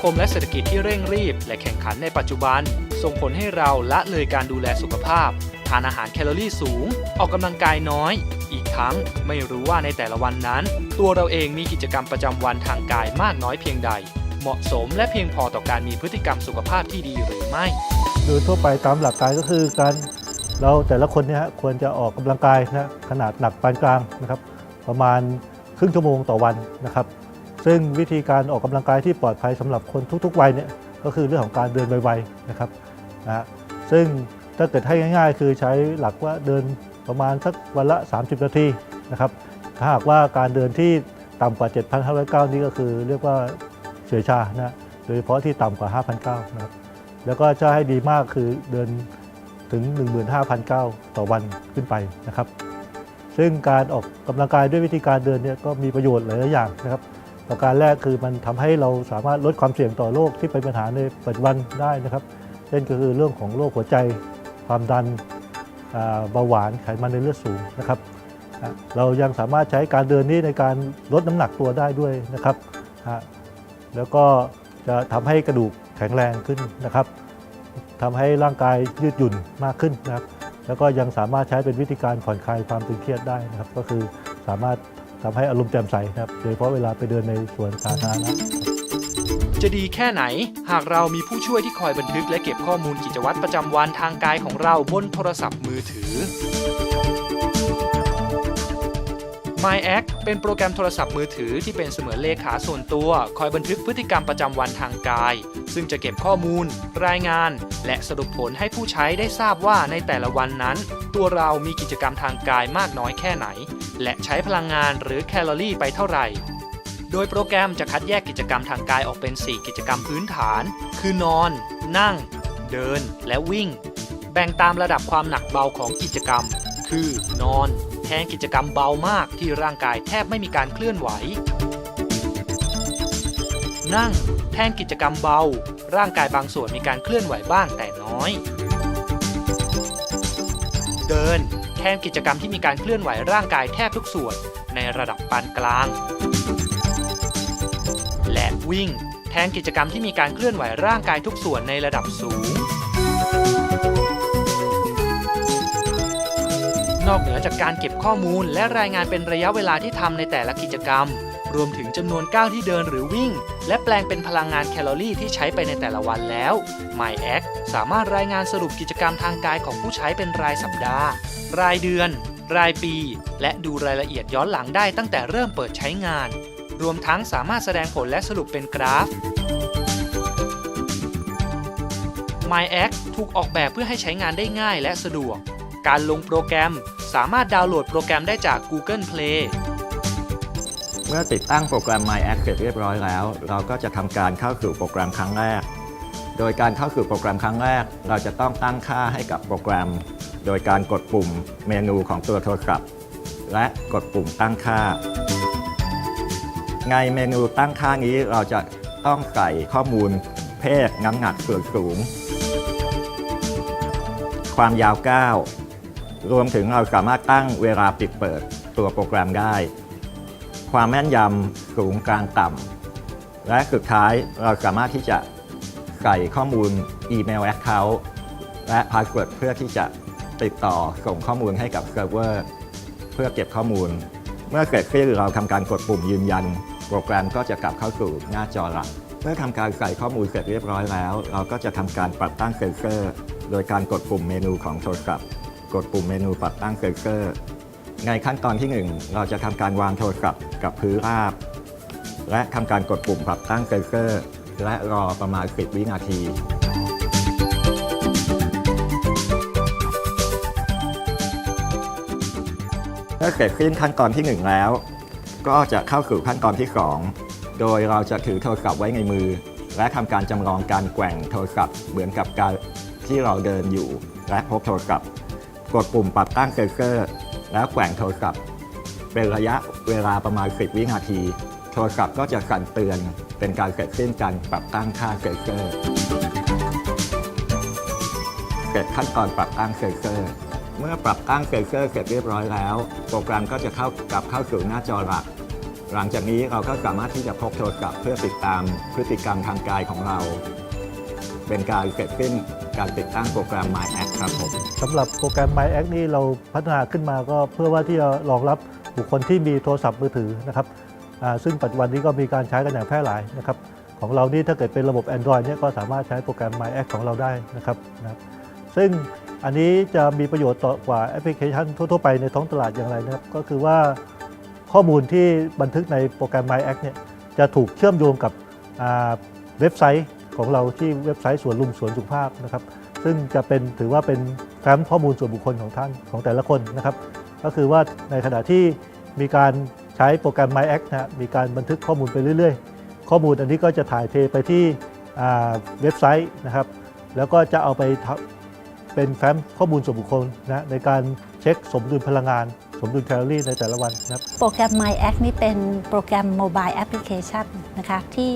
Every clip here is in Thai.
คมและเศรษฐกิจที่เร่งรีบ และแข่งขันในปัจจุบัน ส่งผลให้เราละเลยการดูแลสุขภาพ ทานอาหารแคลอรี่สูง ออกกำลังกายน้อย อีกทั้งไม่รู้ว่าในแต่ละวันนั้น ตัวเราเองมีกิจกรรมประจำวันทางกายมากน้อยเพียงใด เหมาะสมและเพียงพอต่อการมีพฤติกรรมสุขภาพที่ดีหรือไม่ โดยทั่วไปตามหลักการก็คือการเราแต่ละคนเนี่ยฮะควรจะออกกำลังกายนะขนาดหนักปานกลางนะครับ ประมาณครึ่งชั่วโมงต่อวันนะครับ ซึ่งวิธีการออกกำลังกายที่ปลอดภัยสำหรับคนทุก ๆ วัยเนี่ยก็คือเรื่องของการเดินไวๆนะครับนะซึ่งถ้าเกิดให้ง่าย ๆ คือใช้หลักว่าเดินประมาณสักวันละ 30 นาทีนะครับถ้าหากว่าการเดินที่ต่ำกว่า 7,509 นี่ก็คือเรียกว่าเฉื่อยชานะโดยเฉพาะที่ต่ำกว่า5,900นะครับแล้วก็จะให้ดีมากคือเดินถึง 15,009 ต่อวันขึ้นไปนะครับ ซึ่งการออกกำลังกายด้วยวิธีการเดินเนี่ยก็มีประโยชน์หลายอย่างนะครับ ประการแรกคือมันทำให้เราสามารถลดความเสี่ยงต่อโรคที่เป็นปัญหาในปัจจุบันได้นะครับเช่นก็คือเรื่องของโรคหัวใจ ความดันเบาหวานไขมันในเลือดสูงนะครับ เรายังสามารถใช้การเดินนี้ในการลดน้ำหนักตัวได้ด้วยนะครับ แล้วก็จะทำให้กระดูกแข็งแรงขึ้นนะครับทำให้ร่างกายยืดหยุ่นมากขึ้นนะครับ แล้วก็ยังสามารถใช้เป็นวิธีการผ่อนคลายความตึงเครียดได้นะครับ ก็คือสามารถ ทำให้อารมณ์แจ่มใสครับโดยเฉพาะเวลาไปเดินในสวนสาธารณะจะดีแค่ไหน หากเรามีผู้ช่วยที่คอยบันทึกและเก็บข้อมูลกิจวัตรประจำวันทางกายของเราบนโทรศัพท์มือถือ MyAct เป็นโปรแกรมโทรศัพท์มือถือที่เป็นเสมือนเลขาส่วนตัว คอยบันทึกพฤติกรรมประจำวันทางกาย ซึ่งจะเก็บข้อมูล รายงาน และสรุปผลให้ผู้ใช้ได้ทราบว่าในแต่ละวันนั้น ตัวเรามีกิจกรรมทางกายมากน้อยแค่ไหน และใช้พลังงานหรือแคลอรี่ไปเท่าไหร่โดยโปรแกรมจะคัดแยกกิจกรรมทางกายออกเป็น 4 กิจกรรมพื้นฐาน คือนอน นั่ง เดิน และวิ่ง แบ่งตามระดับความหนักเบาของกิจกรรม คือนอน ทนกิจกรรมเบามากที่ร่างกายแทบไม่มีการเคลื่อนไหว นั่งแทนกิจกรรมเบา ร่างกายบางส่วนมีการเคลื่อนไหวบ้างแต่น้อย เดินแทนกิจกรรมที่มีการเคลื่อนไหวร่างกายแทบทุกส่วนในระดับปานกลาง และวิ่ง แทนกิจกรรมที่มีการเคลื่อนไหวร่างกายทุกส่วนในระดับสูง อกเหนือจากการเก็บข้อมูล และรายงานเป็นระยะเวลาที่ทำในแต่ละกิจกรรม รวมถึงจำนวนก้าวที่เดินหรือวิ่ง และแปลงเป็นพลังงานแคลอรี่ที่ใช้ไปในแต่ละวันแล้ว MyAct สามารถรายงานสรุปกิจกรรมทางกายของผู้ใช้เป็นรายสัปดาห์ รายเดือน รายปี และดูรายละเอียดย้อนหลังได้ตั้งแต่เริ่มเปิดใช้งาน รวมทั้งสามารถแสดงผลและสรุปเป็นกราฟ MyAct ถูกออกแบบเพื่อให้ใช้งานได้ง่ายและสะดวก การลงโปรแกรม สามารถดาวน์โหลดโปรแกรมได้จาก Google Play เมื่อติดตั้งโปรแกรม My Act เสร็จเรียบร้อยแล้ว เราก็จะทำการเข้าสู่โปรแกรมครั้งแรก โดยการเข้าสู่โปรแกรมครั้งแรก เราจะต้องตั้งค่าให้กับโปรแกรม โดยการกดปุ่มเมนูของตัวโทรศัพท์และกดปุ่มตั้งค่า ในเมนูตั้งค่านี้เราจะต้องใส่ข้อมูล เพศน้ำหนักส่วนสูง ความยาวก้าว รวมถึงเราสามารถตั้งเวลาปิดเปิดตัวโปรแกรมได้ ความแม่นยำสูงกลางต่ำ และสุดท้ายเราสามารถที่จะใส่ข้อมูลอีเมล Account และพาสเวิร์ดเพื่อที่จะติดต่อส่งข้อมูลให้กับเซิร์ฟเวอร์เพื่อเก็บข้อมูล เมื่อเกิดขึ้นเราทำการกดปุ่มยืนยัน โปรแกรมก็จะกลับเข้าสู่หน้าจอหลักเมื่อทำการใส่ข้อมูลเสร็จเรียบร้อยแล้ว เราก็จะทำการปรับตั้งเซนเซอร์ โดยการกดปุ่มเมนูของโทรศัพท์ กดปุ่มเมนูปรับตั้งเซนเซอร์ ในขั้นตอนที่ 1 เราจะทำการวางโทรศัพท์กับพื้นราบ และทำการกดปุ่มปรับตั้งเซนเซอร์ และรอประมาณ 10 วินาที เมื่อเสร็จสิ้นขั้นตอนที่ 1 แล้ว ก็จะเข้าสู่ขั้นตอนที่ 2 โดยเราจะถือโทรศัพท์ไว้ในมือ และทำการจำลองการแกว่งโทรศัพท์เหมือนกับการที่เราเดินอยู่และพบโทรศัพท์ กดปุ่มปรับตั้งเซนเซอร์ แล้วแกว่งโทรศัพท์ เป็นระยะเวลาประมาณ 10 วินาที โทรศัพท์ก็จะสั่นเตือนเป็นการเสร็จสิ้นการปรับตั้งค่าเซนเซอร์ เสร็จขั้นตอนปรับตั้งเซนเซอร์ เมื่อปรับตั้งเซนเซอร์เสร็จเรียบร้อยแล้ว โปรแกรมก็จะเข้ากลับเข้าสู่หน้าจอหลักหลังจากนี้เราก็สามารถที่จะพกโทรศัพท์เพื่อติดตามพฤติกรรมทางกายของเรา เป็นการเกิดขึ้นการติดตั้งโปรแกรม My Act ครับผมสำหรับโปรแกรม My Act นี่เราพัฒนาขึ้นมาก็เพื่อว่าที่จะรองรับบุคคลที่มีโทรศัพท์มือถือนะครับซึ่งปัจจุบันนี้ก็มีการใช้กันอย่างแพร่หลายนะครับของเรานี่ถ้าเกิดเป็นระบบ Android เนี่ยก็สามารถใช้โปรแกรม My Act ของเราได้นะครับนะซึ่งอันนี้จะมีประโยชน์ต่อกว่าแอปพลิเคชันทั่ว ๆ ไปในท้องตลาดอย่างไรนะครับก็คือว่าข้อมูลที่บันทึกในโปรแกรม My Act เนี่ยจะถูกเชื่อมโยงกับเว็บไซต์ ของเราที่เว็บไซต์สวนลุมสวนสุขภาพนะครับ ซึ่งจะเป็นถือว่าเป็นแฟ้มข้อมูลส่วนบุคคลของท่านของแต่ละคนนะครับ ก็คือว่าในขณะที่มีการใช้โปรแกรม My Act นะมีการบันทึกข้อมูลไปเรื่อย ๆ ข้อมูลอันนี้ก็จะถ่ายเทไปที่เว็บไซต์นะครับ แล้วก็จะเอาไปทำเป็นแฟ้มข้อมูลส่วนบุคคลนะในการเช็คสมดุลพลังงาน สมดุลแคลอรี่ในแต่ละวันครับ โปรแกรม My Act นี่เป็นโปรแกรมโมบายแอปพลิเคชันนะคะที่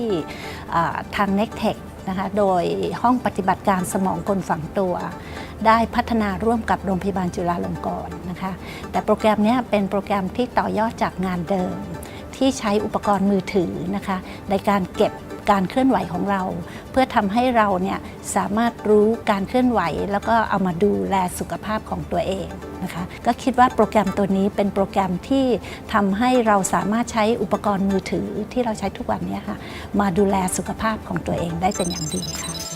ทาง n e c t e c h นะคะโดยห้องปฏิบัติการสมองกลฝังตัว ได้พัฒนาร่วมกับโรงพยาบาลจุฬาลงกรณ์นะคะแต่โปรแกรมนี้เป็นโปรแกรมที่ต่อยอดจากงานเดิม ที่ใช้อุปกรณ์มือถือนะคะในการเก็บการเคลื่อนไหวของเรา เพื่อทำให้เราเนี่ยสามารถรู้การเคลื่อนไหว แล้วก็เอามาดูแลสุขภาพของตัวเอง นะคะ ก็คิดว่าโปรแกรมตัวนี้เป็นโปรแกรมที่ทำให้เราสามารถใช้อุปกรณ์มือถือที่เราใช้ทุกวันนี้ค่ะ มาดูแลสุขภาพของตัวเองได้เป็นอย่างดีค่ะ